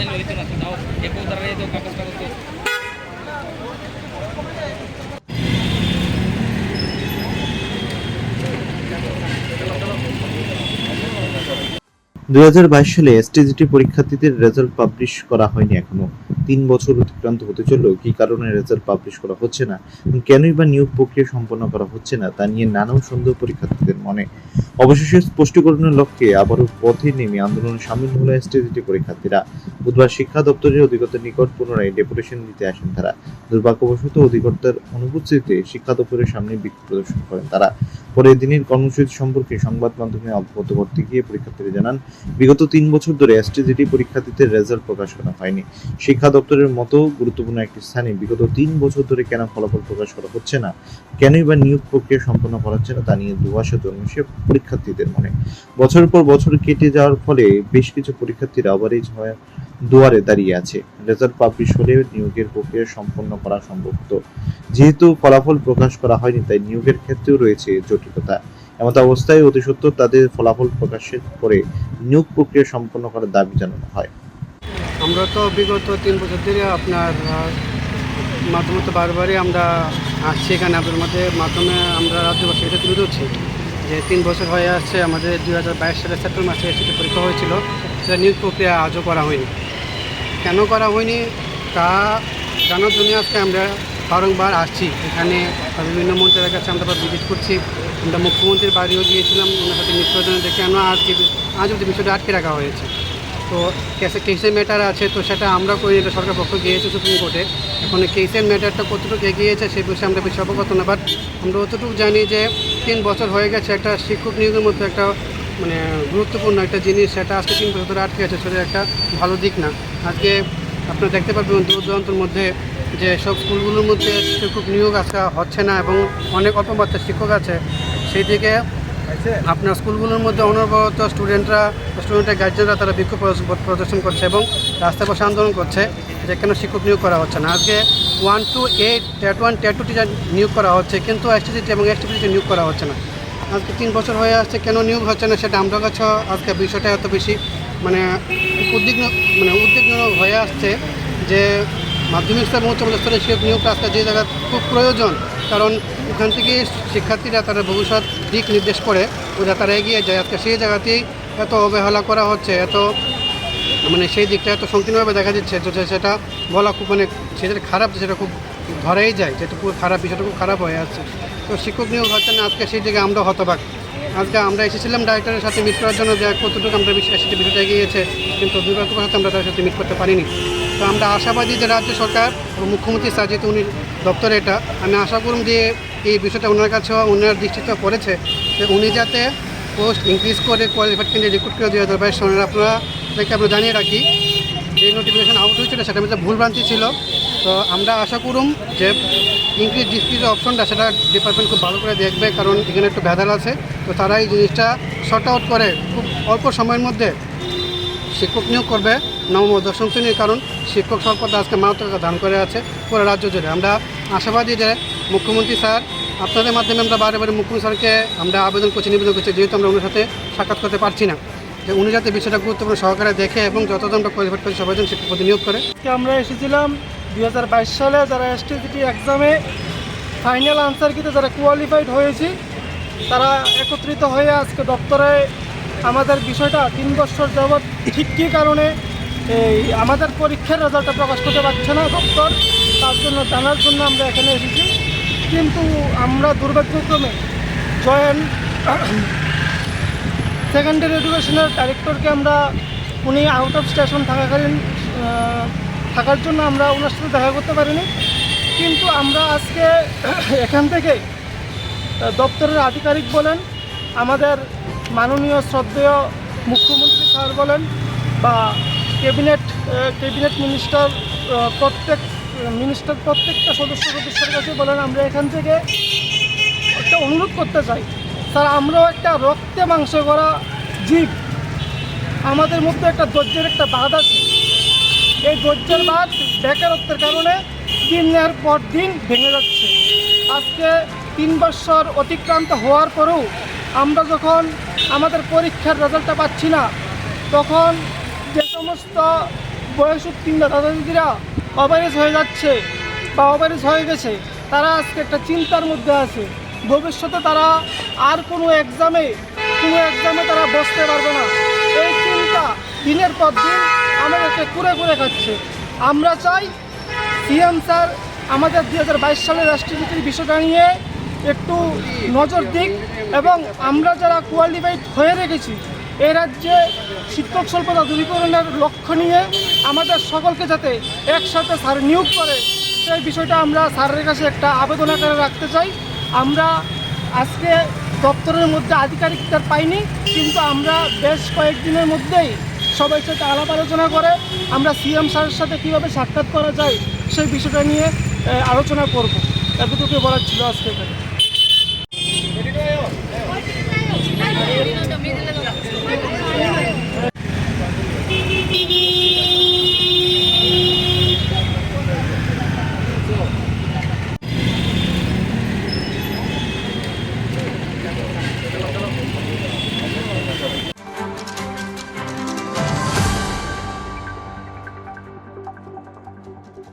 তো কাগজ কাগজ তো দুই হাজার বাইশ সালে এসটিজিটি পরীক্ষার্থীদের রেজাল্ট পাবলিশ করা হয়নি এখনও। তিন বছর অতিক্রান্ত হতে চললেও কি কারণে রেজাল্ট পাবলিশ করা হচ্ছে না? কেনই বা নিয়োগ প্রক্রিয়া সম্পন্ন করা হচ্ছে না, তা নিয়ে নানান সন্দেহ পরীক্ষার্থীদের মনে। অবশেষে স্পষ্টীকরণের লক্ষ্যে আবারও পথে নেমে আন্দোলনে সামিল হলো এসটিজিটি পরীক্ষার্থীরা। বুধবার শিক্ষা দপ্তরের অধিকর্তার নিকট পুনরায় ডেপুটেশন দিতে আসেন তারা। দুর্ভাগ্যবশত অধিকর্তার অনুপস্থিতিতে শিক্ষা দপ্তরের সামনে বিক্ষোভ প্রদর্শন করেন তারা। পরে দিনের কর্মসূচি সম্পর্কে সংবাদ মাধ্যমে অবগত করতে গিয়ে পরীক্ষার্থীরা জানান, বিগত তিন বছর ধরে এসটিজিটি পরীক্ষার্থীদের রেজাল্ট প্রকাশ করা হয়নি। শিক্ষা দপ্তরের মতো গুরুত্বপূর্ণ একটি স্থানে বিগত তিন বছর ধরে কেন ফলাফল প্রকাশ করা হচ্ছে না? কেনই বা নিয়োগ প্রক্রিয়া সম্পন্ন করা হচ্ছে না তা নিয়ে দুয়াশা জন্মেছে পরীক্ষার্থীদের মনে। বছরের পর বছর কেটে যাওয়ার ফলে বেশ কিছু পরীক্ষার্থীরা অভারেজ হয়ে দুয়ারে দাঁড়িয়ে আছে। রেজাল্ট পাবলিশ হলে নিয়োগের প্রক্রিয়া সম্পন্ন করা সম্ভব হতো যেহেতু ফলাফল প্রকাশ করা হয়নি, তাই নিয়োগের ক্ষেত্রেও রয়েছে জটিলতা। এমত অবস্থায় অতি সত্ত্বর তাদের ফলাফল প্রকাশের পরে নিয়োগ প্রক্রিয়া সম্পন্ন করার দাবি জানানো হয়। আমরা তো বিগত তিন বছর ধরে আপনার মাধ্যমে তো বারবারই আমরা আসছি এখানে আপনাদের মধ্যে। মাধ্যমে আমরা রাজ্যবাসী এটা তুলে ধরছি যে তিন বছর হয়ে আসছে, আমাদের দুই হাজার বাইশ সালের সেপ্টেম্বর মাসে এসে পরীক্ষা হয়েছিল, সেটা নিয়োগ প্রক্রিয়া আজও করা হয়নি। কেন করা হয়নি তা জানার জন্য আজকে আমরা বারংবার আসছি। এখানে বিভিন্ন মন্ত্রীদের কাছে আমরা ভিজিট করছি। আমরা মুখ্যমন্ত্রীর বাড়িও গিয়েছিলাম, ওনার সাথে দেখে আমরা আজকে আজ অব্দি বিষয়টা আটকে রাখা হয়েছে। তো কেসে কেসের ম্যাটার আছে, তো সেটা আমরা করি, এটা সরকার পক্ষ গিয়েছে সুপ্রিম কোর্টে। এখন কেসের ম্যাটারটা কতটুকু এগিয়েছে সেই বিষয়ে আমরা বেশি অবগত না বাট আমরা অতটুকু জানি যে তিন বছর হয়ে গেছে একটা শিক্ষক নিয়োগের মধ্যে একটা মানে গুরুত্বপূর্ণ একটা জিনিস, সেটা আজকে তিন বছর ধরে আটকে আছে, সেটা একটা ভালো দিক না। আজকে আপনারা দেখতে পারবেন দূর দূরান্তর মধ্যে যে সব স্কুলগুলোর মধ্যে শিক্ষক নিয়োগ আজকে হচ্ছে না, এবং অনেক অল্প বাচ্চা শিক্ষক আছে। সেই দিকে আপনার স্কুলগুলোর মধ্যে অনবরত স্টুডেন্টরা স্টুডেন্টের গার্জেনরা তারা বিক্ষোভ প্রদর্শন- করছে এবং রাস্তায় বসে আন্দোলন করছে যে কেন শিক্ষক নিয়োগ করা হচ্ছে না। আজকে one two eight TET one TET two teacher নিয়োগ করা হচ্ছে, কিন্তু এসটিসিটি এবং এসটিপিসিটি নিয়োগ করা হচ্ছে না। আজকে তিন বছর হয়ে আসছে, কেন নিয়োগ হচ্ছে না সেটা আমরা কাছে আজকে বিষয়টা এত বেশি মানে উদ্বিগ্ন মানে উদ্বিগ্ন হয়ে আসছে যে মাধ্যমিক স্তর এবং উচ্চ স্তরের শিক্ষক নিয়োগটা আজকে যে জায়গায় খুব প্রয়োজন, কারণ ওখান থেকে শিক্ষার্থীরা তারা ভবিষ্যৎ দিক নির্দেশ করে, ওরা তারা এগিয়ে যায়। আজকে সেই জায়গাতেই এত অবহেলা করা হচ্ছে, এত মানে সেই দিকটা এত সংকীর্ণভাবে দেখা দিচ্ছে যে সেটা বলা খুব মানে সেটা খারাপ, সেটা খুব ধরেই যায় যেটা খুব খারাপ, বিষয়টা খুব খারাপ হয়ে যাচ্ছে তো শিক্ষক নিয়োগ হচ্ছে না, আজকে সেই দিকে আমরা হতবাক। আজকে আমরা এসেছিলাম ডাইরেক্টরের সাথে মিট করার জন্য যে কতটুকু আমরা সেটা বিষয়টা এগিয়েছে কিন্তু দুর্ভাগ্যবশত আমরা তার সাথে মিট করতে পারিনি। তো আমরা আশাবাদী যে রাজ্য সরকার মুখ্যমন্ত্রী স্যার যেহেতু উনি দপ্তরে এটা, আমি আশা করুন যে এই বিষয়টা ওনার কাছেও ওনার দৃষ্টিতে পড়েছে যে উনি যাতে পোস্ট ইনক্রিজ করে কোয়ালিফাইড ক্যান্ডিডেট রিক্রুট করে দুই হাজার বাইশ সনের। আপনারা আমরা জানিয়ে রাখি, যে নোটিফিকেশন আউট হয়েছিল, সেটা ভুলভ্রান্তি ছিল। তো আমরা আশা করুম যে ইনক্রিজ ডিসক্রিজ অপশনটা সেটা ডিপার্টমেন্ট খুব ভালো করে দেখবে, কারণ এখানে একটু ভেদাল আছে। তো তারা এই জিনিসটা শর্ট আউট করে খুব অল্প সময়ের মধ্যে শিক্ষক নিয়োগ করবে। নবম দশম শ্রেণির কারণ শিক্ষক স্বল্পতা আজকে মারাত্মক ধান করে আছে পুরো রাজ্য জুড়ে। আমরা আশাবাদী যে মুখ্যমন্ত্রী স্যার, আপনাদের মাধ্যমে আমরা বারে বারে মুখ্যমন্ত্রী স্যারকে আমরা আবেদন করছি, নিবেদন করছি, যেহেতু আমরা ওনার সাথে সাক্ষাৎ করতে পারছি না। যে উনি যাতে বিষয়টা গুরুত্বপূর্ণ সহকারে দেখে এবং যতজন আমরা কোয়ালিফাইড করি সবাই যেন শিক্ষক নিয়োগ করে। আমরা এসেছিলাম দুই হাজার বাইশ সালে যারা এসটিজিটি এক্সামে ফাইনাল আনসার কিতে যারা কোয়ালিফাইড হয়েছি, তারা একত্রিত হয়ে আজকে দপ্তরে আমাদের বিষয়টা তিন বছর যাবৎ ঠিক কী কারণে এই আমাদের পরীক্ষার রেজাল্টটা প্রকাশ করতে পারছে না দপ্তর তার জন্য জানার জন্য আমরা এখানে এসেছি। কিন্তু আমরা দুর্ভাগ্যক্রমে জয়েন্ট সেকেন্ডারি এডুকেশনের ডাইরেক্টরকে আমরা, উনি আউট অফ স্টেশন থাকাকালীন থাকার জন্য আমরা ওনার সাথে দেখা করতে পারিনি। কিন্তু আমরা আজকে এখান থেকে দপ্তরের আধিকারিক বলেন, আমাদের মাননীয় শ্রদ্ধেয় মুখ্যমন্ত্রী স্যার বলেন বা ক্যাবিনেট ক্যাবিনেট মিনিস্টার প্রত্যেক, মিনিস্টার প্রত্যেকটা সদস্য সদস্যের কাছে বলেন, আমরা এখান থেকে একটা অনুরোধ করতে চাই। স্যার, আমরাও একটা রক্তে মাংস করা জীব। আমাদের মধ্যে একটা ধৈর্যের একটা বাঁধ আছে। এই ধৈর্যের বাঁধ বেকারত্বের কারণে দিনের পর দিন ভেঙে যাচ্ছে। আজকে তিন বছর অতিক্রান্ত হওয়ার পরেও আমরা যখন আমাদের পরীক্ষার রেজাল্টটা পাচ্ছি না, তখন যে সমস্ত বয়স উত্তীর্ণ দাদা দিদিরা অবারিস হয়ে যাচ্ছে বা অবারিস হয়ে গেছে, তারা আজকে একটা চিন্তার মধ্যে আছে। ভবিষ্যতে তারা আর কোনো এক্সামে কোনো এক্সামে তারা বসতে পারবে না। এই চিন্তা দিনের পর দিন আমাদেরকে কুড়ে কুড়ে খাচ্ছে। আমরা চাই সিএম স্যার আমাদের দুই হাজার বাইশ সালের রাষ্ট্রপতির বিষয়টা নিয়ে একটু নজর দিক এবং আমরা যারা কোয়ালিফাইড হয়ে রেখেছি, এ রাজ্যে শিক্ষক স্বল্পতা দূরীকরণের লক্ষ্য নিয়ে আমাদের সকলকে যাতে একসাথে স্যার নিয়োগ করে, সেই বিষয়টা আমরা স্যারের কাছে একটা আবেদন আকারে রাখতে চাই। আমরা আজকে দপ্তরের মধ্যে আধিকারিকদের পাইনি, কিন্তু আমরা বেশ কয়েকদিনের মধ্যেই সবাই সাথে আলাপ আলোচনা করে, আমরা সিএম স্যারের সাথে কীভাবে সাক্ষাৎ করা যায় সেই বিষয়টা নিয়ে আলোচনা করব। এতটুকু বলার ছিল আজকে এখানে।